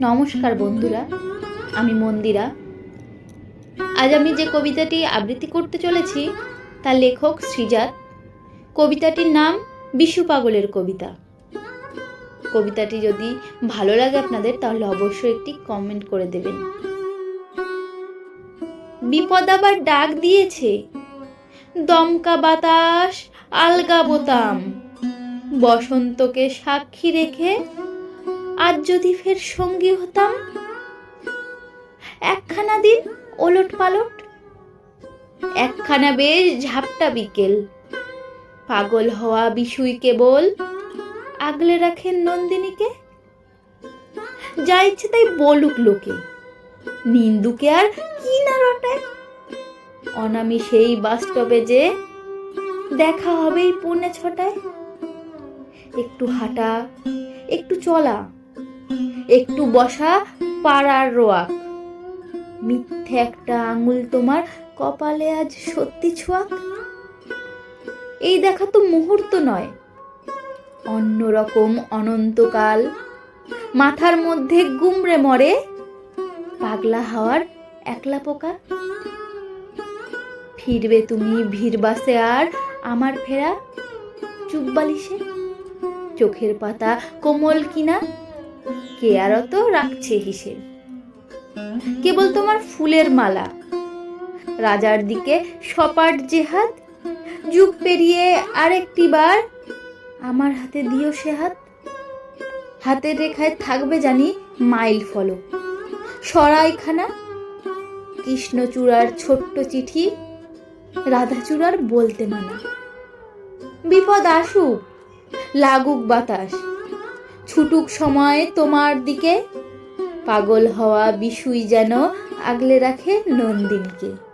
নমস্কার বন্ধুরা, আমি মন্দিরা। আজ আমি যে কবিতাটি আবৃত্তি করতে চলেছি, তার লেখক শ্রীজাত। কবিতাটির নাম বিশু পাগলের কবিতা। কবিতাটি যদি ভালো লাগে আপনাদের, তাহলে অবশ্যই একটি কমেন্ট করে দেবেন। বিপদ আবার ডাক দিয়েছে। দমকা বাতাস, আলগা বোতাম। বসন্তকে সাক্ষী রেখে আজ যদি ফের সঙ্গী হতাম? একখানা দিন ওলট পালট, একখানা বেশ ঝাপটা বিকেল। পাগল হওয়া বিশুই কেবল, আগলে রাখেন নন্দিনীকে। যা ইচ্ছে তাই বলুক লোকে, নিন্দুকে আর কি না রটায়? অনামি সেই বাস্তবে যে দেখা হবেই পুনে ছটায়। একটু হাঁটা, একটু চলা একটু বসা পাড়ার রোয়াক। মিথ্যে একটা আঙুল তোমার কপালে আজ সত্যি ছোঁয়াক? এই দেখা তো মুহূর্ত নয়। অন্যরকম অনন্তকাল। মাথার মধ্যে গুমড়ে মরে। পাগলা হাওয়ার একলা পোকা। ফিরবে তুমি ভিড় বাসে আর আমার ফেরা? চুপ বালিশে? চোখের পাতা কোমল কিনা? কে আর অত রাখছে হিসেব? কেবল তোমার ফুলের মালা। রাজার দিকে সপাট হাত যুগ পেরিয়ে আরেকটি বার। আমার হাতে দিও সে হাত। হাতের রেখায় থাকবে জানি মাইল ফলক। সরাইখানা, কৃষ্ণচূড়ার ছোট্ট চিঠি, রাধাচূড়ার বলতে মানা। বিপদ আসুক, লাগুক বাতাস। ছুটুক সময় তোমার দিকে। পাগল হওয়া বিষুই যেন আগলে রাখে নন্দিনীকে।